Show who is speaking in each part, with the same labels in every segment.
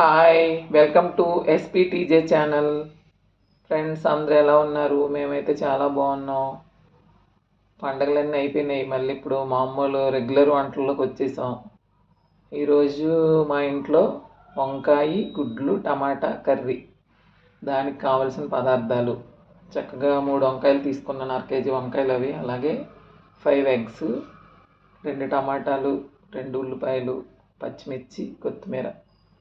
Speaker 1: Hi welcome to SPTJ channel friends అందరూ ఎలా ఉన్నారు? మేమైతే చాలా బాగున్నాం. పండగలన్నీ అయిపోయినాయి. మళ్ళీ ఇప్పుడు మామూలు రెగ్యులర్ వంటల్లోకి వచ్చేసాం. ఈరోజు మా ఇంట్లో వంకాయ గుడ్లు టమాటా కర్రీ. దానికి కావలసిన పదార్థాలు. చక్కగా మూడు వంకాయలు తీసుకున్నాను. అర కేజీ వంకాయలు అవి. అలాగే ఫైవ్ ఎగ్స్ రెండు టమాటాలు రెండు ఉల్లిపాయలు పచ్చిమిర్చి కొత్తిమీర.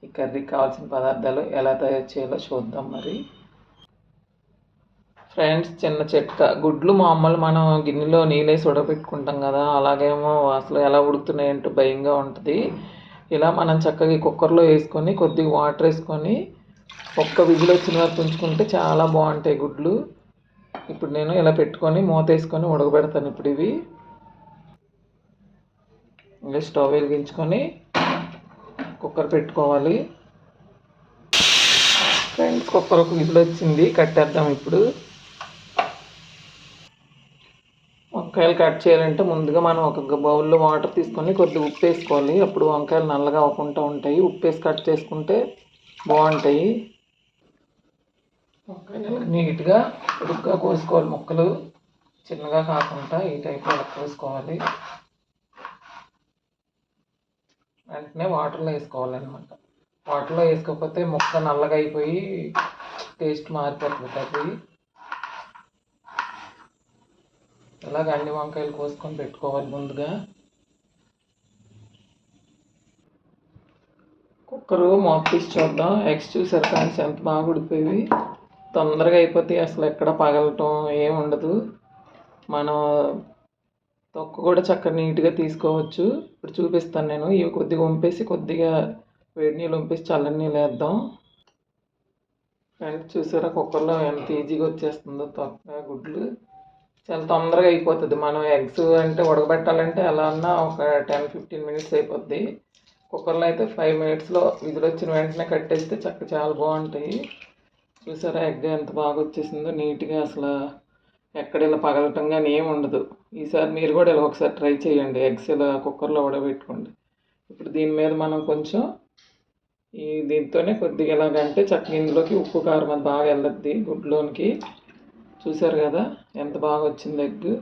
Speaker 1: ఈ కర్రీకి కావాల్సిన పదార్థాలు ఎలా తయారు చేయాలో చూద్దాం మరి. ఫ్రెండ్స్ చిన్న చెట్క గుడ్లు మామూలు మనం గిన్నెలో నీళ్ళేసి ఉడకబెట్టుకుంటాం కదా అలాగేమో అసలు ఎలా ఉడుకుతున్నాయంటూ భయంగా ఉంటుంది. ఇలా మనం చక్కగా కుక్కర్లో వేసుకొని కొద్దిగా వాటర్ వేసుకొని ఒక్క విజిల్ వచ్చిన వరకు ఉంచుకుంటే చాలా బాగుంటాయి గుడ్లు. ఇప్పుడు నేను ఇలా పెట్టుకొని మూత వేసుకొని ఉడకబెడతాను ఇప్పుడు ఇవి. ఇంకా స్టవ్ వెలిగించుకొని కుక్కర్ పెట్టుకోవాలి. ఫ్రెండ్స్ కుక్కర్ ఒక విజిల్ వచ్చింది కట్టేద్దాం ఇప్పుడు. వంకాయలు కట్ చేయాలంటే ముందుగా మనం ఒక బౌల్లో వాటర్ తీసుకొని కొద్దిగా ఉప్పు వేసుకోవాలి. అప్పుడు వంకాయలు నల్లగా అవ్వకుండా ఉంటాయి. ఉప్పు వేసి కట్ చేసుకుంటే బాగుంటాయి. వంకాయలు నీట్గా ఉడుగ్గా కోసుకోవాలి. ముక్కలు చిన్నగా కాకుండా ఈ టైప్లో కోసుకోవాలి. వెంటనే వాటర్లో వేసుకోవాలన్నమాట. వాటర్లో వేసుకోకపోతే ముక్క నల్లగా అయిపోయి టేస్ట్ మారిపోతుంది కర్రీ ఇలాగ అన్ని వంకాయలు కోసుకొని పెట్టుకోవాలి ముందుగా. కుక్కరు మూత చూద్దాం. ఎగ్స్ చూసారు కానీ ఎంత బాగా ఉడిపోయి తొందరగా అయిపోతాయి అసలు ఎక్కడ పగలటం ఏం ఉండదు. మనం తొక్క కూడా చక్కగా నీట్గా తీసుకోవచ్చు. ఇప్పుడు చూపిస్తాను నేను. ఇవి కొద్దిగా వంపేసి కొద్దిగా వేడి నీళ్ళు వంపేసి చల్లని నీళ్ళు వేద్దాం. ఫ్రెండ్స్ చూసారా కుక్కర్లో ఎంత ఈజీగా వచ్చేస్తుందో తొక్క గుడ్లు. చాలా తొందరగా అయిపోతుంది. మనం ఎగ్స్ అంటే ఉడకబెట్టాలంటే ఎలా అన్నా ఒక టెన్ ఫిఫ్టీన్ మినిట్స్ అయిపోద్ది. కుక్కర్లో అయితే ఫైవ్ మినిట్స్లో విధులు వచ్చిన వెంటనే కట్టేస్తే చక్క చాలా బాగుంటాయి. చూసారా ఎగ్ ఎంత బాగా వచ్చేసిందో నీట్గా అసలు ఎక్కడ ఇలా పగలటం కానీ ఏమి ఉండదు. ఈసారి మీరు కూడా ఇలా ఒకసారి ట్రై చేయండి. ఎగ్స్ ఇలా కుక్కర్లో ఉడబెట్టుకోండి ఇప్పుడు దీని మీద మనం కొంచెం ఈ దీంతోనే కొద్దిగా ఎలాగంటే చక్కగా ఇందులోకి ఉప్పు కారం అది బాగా వెళ్ళద్ది గుడ్లోనికి చూసారు కదా ఎంత బాగా వచ్చింది ఎగ్.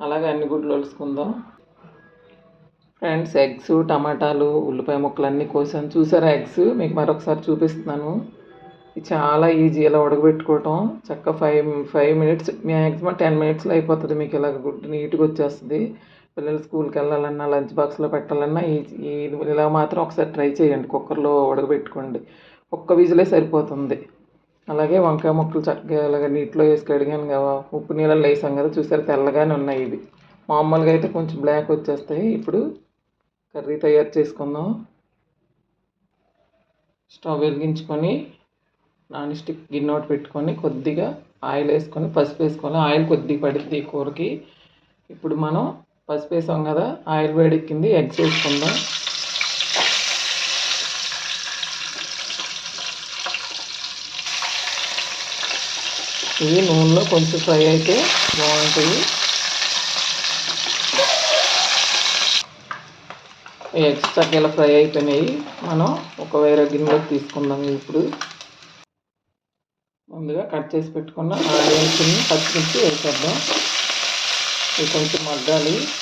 Speaker 1: అలాగే అన్ని గుడ్లు వలుసుకుందాం ఫ్రెండ్స్ ఎగ్స్ టమాటాలు ఉల్లిపాయ ముక్కలు అన్నీ కోసాను. చూసారా ఎగ్స్? మీకు మరొకసారి చూపిస్తున్నాను. చాలా ఈజీ ఇలా ఉడకబెట్టుకోవటం. చక్క five five minutes maximum ten మినిట్స్లో అయిపోతుంది మీకు ఇలా గుడ్డు నీట్గా వచ్చేస్తుంది. పిల్లలు స్కూల్కి వెళ్ళాలన్నా లంచ్ బాక్స్లో పెట్టాలన్నా ఈ ఇలా మాత్రం ఒకసారి ట్రై చేయండి. కుక్కర్లో ఉడకబెట్టుకోండి. ఒక్క విజిలే సరిపోతుంది. అలాగే వంకాయ ముక్కలు చక్కగా ఇలాగ నీటిలో వేసి కడిగాను కదా ఉప్పు నీళ్ళలో వేసాం కదా చూసారు తెల్లగానే ఉన్నాయి ఇవి. మామూలుగా అయితే కొంచెం బ్లాక్ వచ్చేస్తాయి. ఇప్పుడు కర్రీ తయారు చేసుకుందాం. స్టవ్ వెలిగించుకొని నాన్ స్టిక్ గిన్నె ఒకటి పెట్టుకొని కొద్దిగా ఆయిల్ వేసుకొని పసుపు వేసుకోవాలి. ఆయిల్ కొద్దిగా పడుతుంది ఈ కూరకి. ఇప్పుడు మనం పసుపు వేసాం కదా ఆయిల్ వేడెక్కింది ఎగ్స్ వేసుకుందాం. ఇవి నూనెలో కొంచెం ఫ్రై అయితే బాగుంటాయి ఎగ్స్ తగ్గేలా ఫ్రై అయిపోయినాయి. మనం ఒక వేరే గిన్నెలోకి తీసుకుందాం ఇప్పుడు. ముందుగా కట్ చేసి పెట్టుకున్న ఆనియన్స్ని పచ్చిమిర్చి వేసేద్దాం. ఇవి కొంచెం మగ్గాలి.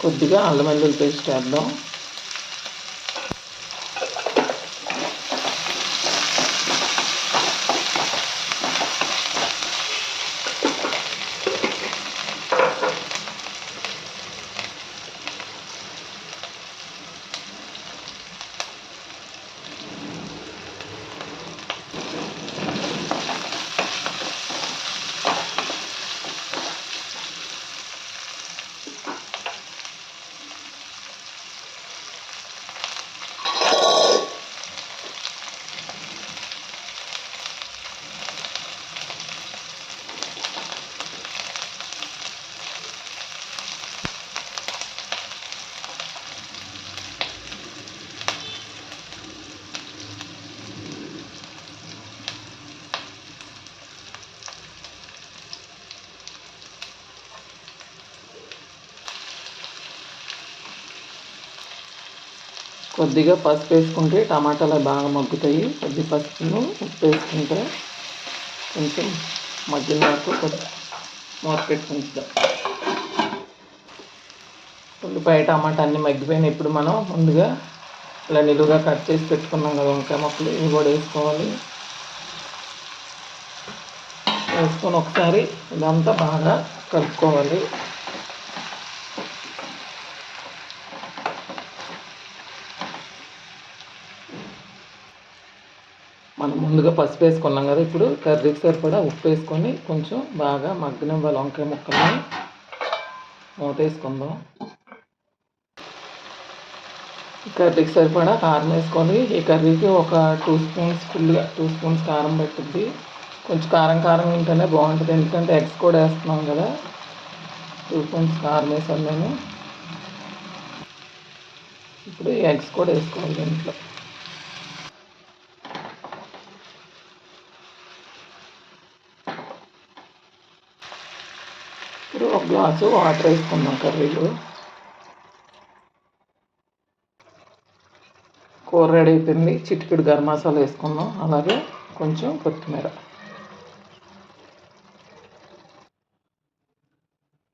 Speaker 1: కొద్దిగా అల్లం వెల్లుల్లి పేస్ట్ వేద్దాం. కొద్దిగా పసుపు వేసుకుంటే టమాటాలు బాగా మగ్గుతాయి. కొద్ది పసుపును ఉప్పు వేసుకుంటే కొంచెం మగ్గిన వరకు మూత పెట్టుకుంటాం ఉల్లిపాయ టమాటా అన్నీ మగ్గిపోయినాయి. ఇప్పుడు మనం ముందుగా ఇలా నిలువుగా కట్ చేసి పెట్టుకున్నాం కదా వంకాయ మొక్కలు ఇవి కూడా వేసుకోవాలి. వేసుకొని ఒకసారి ఇదంతా బాగా కలుపుకోవాలి మనం ముందుగా పసుపు వేసుకున్నాం కదా ఇప్పుడు కర్రీకి సరిపడా ఉప్పు వేసుకొని కొంచెం బాగా మగ్గనివ్వాలి. వంకాయ ముక్కల్ని మూత వేసుకుందాం. కర్రీకి సరిపడా కారం వేసుకొని ఈ కర్రీకి ఒక టూ స్పూన్స్ ఫుల్గా టూ స్పూన్స్ కారం పట్టుద్ది. కొంచెం కారం కారం ఉంటేనే బాగుంటుంది ఎందుకంటే ఎగ్స్ కూడా వేస్తున్నాం కదా. టూ స్పూన్స్ కారం వేసాను నేను ఇప్పుడు ఎగ్స్ కూడా వేసుకోవాలి దీంట్లో. ఇప్పుడు ఒక గ్లాసు వాటర్ వేసుకుందాం కర్రీలో. కూర రెడీ అయిపోయింది. చిటికెడు గరం మసాలా వేసుకుందాం. అలాగే కొంచెం కొత్తిమీర.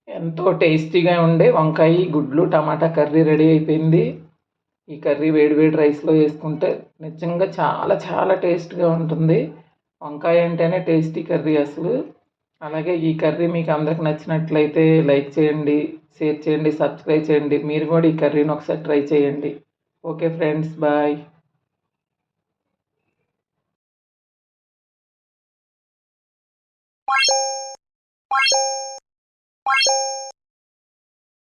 Speaker 1: ఎంతో టేస్టీగా ఉండే వంకాయ గుడ్లు టమాటా కర్రీ రెడీ అయిపోయింది. ఈ కర్రీ వేడి వేడి రైస్లో వేసుకుంటే నిజంగా చాలా చాలా టేస్ట్గా ఉంటుంది. వంకాయ అంటేనే టేస్టీ కర్రీ అసలు. అలాగే ఈ కర్రీ మీకు అందరికి నచ్చినట్లయితే లైక్ చేయండి షేర్ చేయండి సబ్స్క్రైబ్ చేయండి. మీరు కూడా ఈ కర్రీని ఒకసారి ట్రై చేయండి. Okay friends bye.